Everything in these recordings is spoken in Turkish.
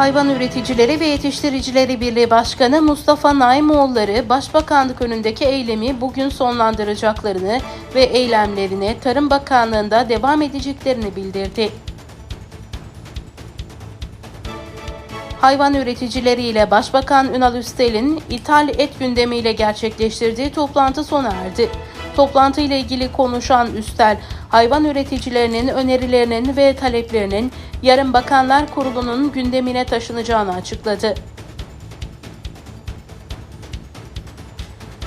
Hayvan Üreticileri ve Yetiştiricileri Birliği Başkanı Mustafa Naimoğulları, Başbakanlık önündeki eylemi bugün sonlandıracaklarını ve eylemlerine Tarım Bakanlığı'nda devam edeceklerini bildirdi. Hayvan üreticileri ile Başbakan Ünal Üstel'in ithal et gündemiyle gerçekleştirdiği toplantı sona erdi. Toplantı ile ilgili konuşan Üstel, hayvan üreticilerinin önerilerinin ve taleplerinin yarın Bakanlar Kurulu'nun gündemine taşınacağını açıkladı.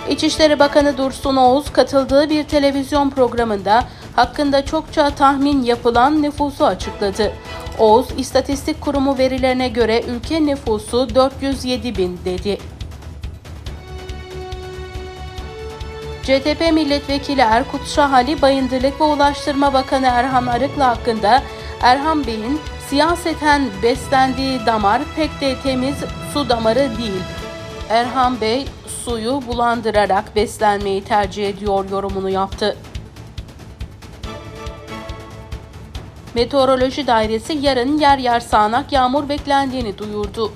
İçişleri Bakanı Dursun Oğuz katıldığı bir televizyon programında hakkında çokça tahmin yapılan nüfusu açıkladı. Oğuz, İstatistik Kurumu verilerine göre ülke nüfusu 407 bin dedi. CTP Milletvekili Erkut Şahali, Bayındırlık ve Ulaştırma Bakanı Erhan Arıklı hakkında Erhan Bey'in siyaseten beslendiği damar pek de temiz su damarı değil. Erhan Bey suyu bulandırarak beslenmeyi tercih ediyor yorumunu yaptı. Meteoroloji Dairesi yarın yer yer sağanak yağmur beklendiğini duyurdu.